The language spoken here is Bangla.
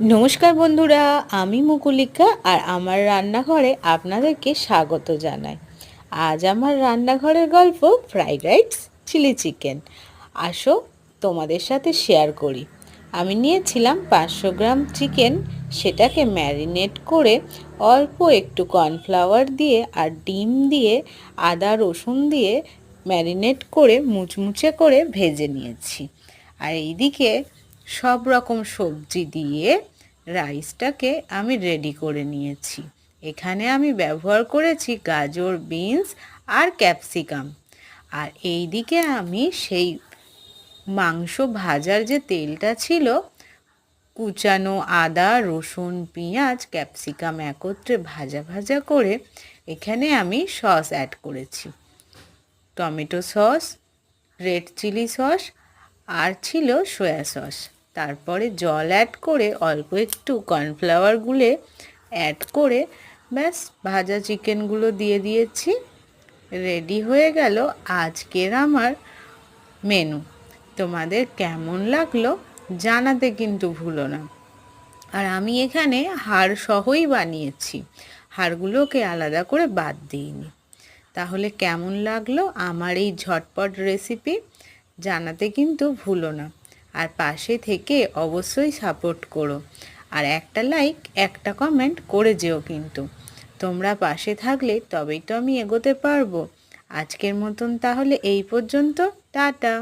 নমস্কার বন্ধুরা, আমি মুকুলিকা আর আমার রান্নাঘরে আপনাদেরকে স্বাগত জানাই। আজ আমার রান্নাঘরের গল্প ফ্রাইড রাইস, চিলি চিকেন। আসো, তোমাদের সাথে শেয়ার করি। আমি নিয়েছিলাম পাঁচশো গ্রাম চিকেন, সেটাকে ম্যারিনেট করে অল্প একটু কর্নফ্লাওয়ার দিয়ে আর ডিম দিয়ে, আদা, রসুন দিয়ে ম্যারিনেট করে মুচমুচে করে ভেজে নিয়েছি। আর এইদিকে সব রকম সবজি দিয়ে রাইসটাকে আমি রেডি করে নিয়েছি। এখানে আমি ব্যবহার করেছি গাজর, বিনস আর ক্যাপসিকাম। আর এই দিকে আমি সেই মাংস ভাজার যে তেলটা ছিল, কুচানো আদা, রসুন, পেঁয়াজ, ক্যাপসিকাম একত্রে ভাজা ভাজা করে এখানে আমি সস অ্যাড করেছি। Tomato sauce, red chilli sauce আর ছিল সয়া সস। তারপরে জল অ্যাড করে অল্প একটু কর্নফ্লাওয়ার গুলে অ্যাড করে ব্যাস ভাজা চিকেনগুলো দিয়ে দিয়েছি। রেডি হয়ে গেল আজকের আমার মেনু তোমাদের কেমন লাগল জানাতে কিন্তু ভুলো না। আর আমি এখানে হাড় সহই বানিয়েছি, হাড়গুলোকে আলাদা করে বাদ দিইনি। তাহলে কেমন লাগল আমার এই ঝটপট রেসিপি জানাতে কিন্তু ভুলো না। আর পাশে থেকে অবশ্যই সাপোর্ট করো। আর একটা লাইক একটা কমেন্ট করে যেও কিন্তু। তোমরা পাশে থাকলে তবেই তো আমি এগোতে পারব। আজকের মতন তাহলে এই পর্যন্ত। টাটা।